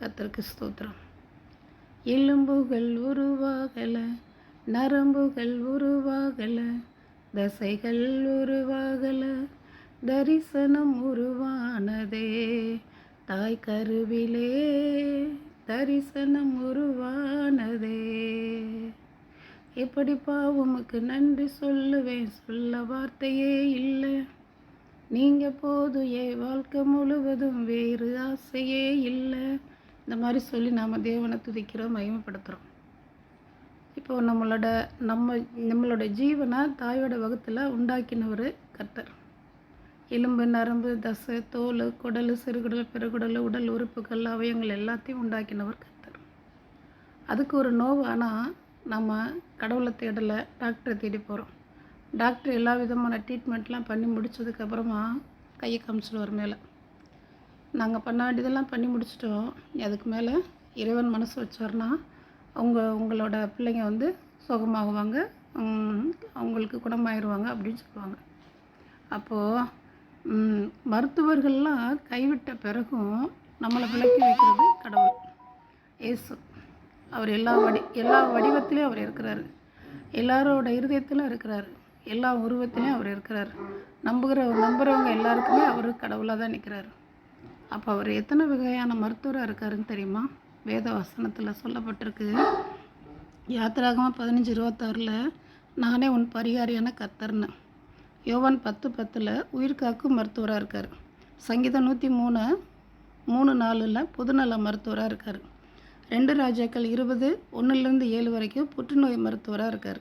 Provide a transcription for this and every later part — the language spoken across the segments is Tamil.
கத்தருக்கு ஸ்தோத்திரம். எலும்புகள் உருவாகல நரம்புகள் உருவாகல தசைகள் உருவாகல தரிசனம் உருவானதே. தாய் கருவிலே தரிசனம் உருவானதே. எப்படிப்பா உமக்கு நன்றி சொல்லுவேன்? சொல்ல வார்த்தையே இல்லை. நீங்கள் போது என் வாழ்க்கை முழுவதும் வேறு ஆசையே இல்லை. இந்த மாதிரி சொல்லி நாம் தேவனை துதிக்கிறோம் மகிமைப்படுத்துகிறோம் இப்போ நம்மளோட நம்ம நம்மளோட ஜீவனை தாயோட வகுத்தில் உண்டாக்கினவர் கர்த்தர். எலும்பு நரம்பு தசை தோல் குடல் சிறுகுடல் பெருகுடல் உடல் உறுப்புகள் அவயங்கள் எல்லாத்தையும் உண்டாக்கினவர் கர்த்தர். அதுக்கு ஒரு நோவு ஆனால் நம்ம கடவுளை தேடலை டாக்டரை தேடி போகிறோம் டாக்டர் எல்லா விதமான ட்ரீட்மெண்ட்லாம் பண்ணி முடிச்சதுக்கப்புறமா கையை காமிச்சிடுவார் மேலே. நாங்கள் பண்ண வேண்டியதெல்லாம் பண்ணி முடிச்சிட்டோம். அதுக்கு மேலே இறைவன் மனசு வச்சார்னா அவங்க உங்களோட பிள்ளைங்க வந்து சுகமாகுவாங்க. அவங்களுக்கு குணமாயிருவாங்க அப்படின்னு சொல்லுவாங்க. அப்போது மருத்துவர்கள்லாம் கைவிட்ட பிறகும் நம்மளை விளக்கி வைக்கிறது கடவுள் இயேசு. அவர் எல்லா வடி எல்லா வடிவத்திலையும் அவர் இருக்கிறாரு. எல்லாரோட இருதயத்திலும் இருக்கிறாரு. எல்லா உருவத்திலையும் அவர் இருக்கிறார். நம்புகிற நம்புகிறவங்க எல்லாருக்குமே அவர் கடவுளாக தான் நிற்கிறாரு அப்போ அவர் எத்தனை வகையான மருத்துவராக இருக்காருன்னு தெரியுமா? வேத வசனத்தில் சொல்லப்பட்டிருக்கு. யாத்திராகமாக பதினஞ்சு இருபத்தாறில் நானே உன் பரிகாரியான கத்தர்னு யோவான் பத்து பத்தில் உயிர் காக்கும் மருத்துவராக இருக்கார். சங்கீதம் நூற்றி மூணு மூணு நாலில் புதுநல மருத்துவராக இருக்கார். ரெண்டு ராஜாக்கள் இருபது ஒன்றுலேருந்து ஏழு வரைக்கும் புற்றுநோய் மருத்துவராக இருக்கார்.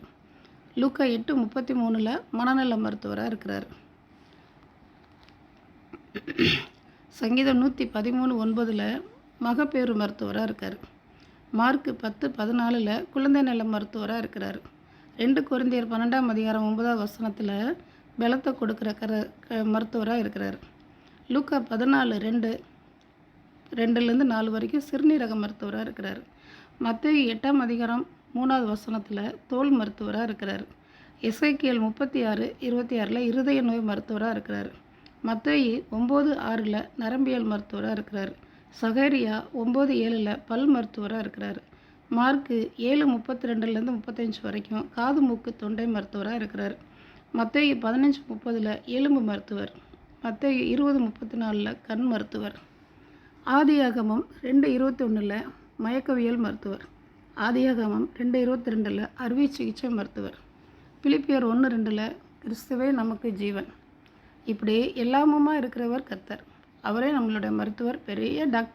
லூக்கா எட்டு முப்பத்தி மூணில் மனநல மருத்துவராக இருக்கிறார். சங்கீதம் நூற்றி பதிமூணு ஒன்பதில் மகப்பேறு மருத்துவராக இருக்கார். மார்க் பத்து பதினாலில் குழந்தை நல மருத்துவராக இருக்கிறார். ரெண்டு குழந்தையர் பன்னெண்டாம் அதிகாரம் ஒன்பதாம் வசனத்தில் பலத்தை கொடுக்குற கர க மருத்துவராக இருக்கிறார். லூக்கா பதினாலு ரெண்டு ரெண்டுலேருந்து நாலு வரைக்கும் சிறுநீரக மருத்துவராக இருக்கிறார். மத்திய எட்டாம் அதிகாரம் மூணாவது வசனத்தில் தோல் மருத்துவராக இருக்கிறார். எஸ்ஐகேஎல் முப்பத்தி ஆறு இருபத்தி ஆறில் இருதய நோய் மருத்துவராக இருக்கிறார். மத்தேயு ஒம்பது ஆறில் நரம்பியல் மருத்துவராக இருக்கிறார். சகரியா ஒம்பது ஏழில் பல் மருத்துவராக இருக்கிறார். மார்க்கு ஏழு முப்பத்தி ரெண்டுலேருந்து முப்பத்தஞ்சு வரைக்கும் காது மூக்கு தொண்டை மருத்துவராக இருக்கிறார். மத்தேயு பதினஞ்சு முப்பதில் எலும்பு மருத்துவர். மத்தேயு இருபது முப்பத்தி நாலில் கண் மருத்துவர். ஆதியாகமம் ரெண்டு இருபத்தி ஒன்றில் மயக்கவியல் மருத்துவர். ஆதியாகமம் ரெண்டு இருபத்தி ரெண்டில் அறுவை சிகிச்சை மருத்துவர். பிலிப்பியர் ஒன்று ரெண்டில் கிறிஸ்துவே நமக்கு ஜீவன். இப்படி எல்லாமுமா இருக்கிறவர் கர்த்தர் அவரே நம்மளுடைய மருத்துவர் பெரிய டாக்டர்.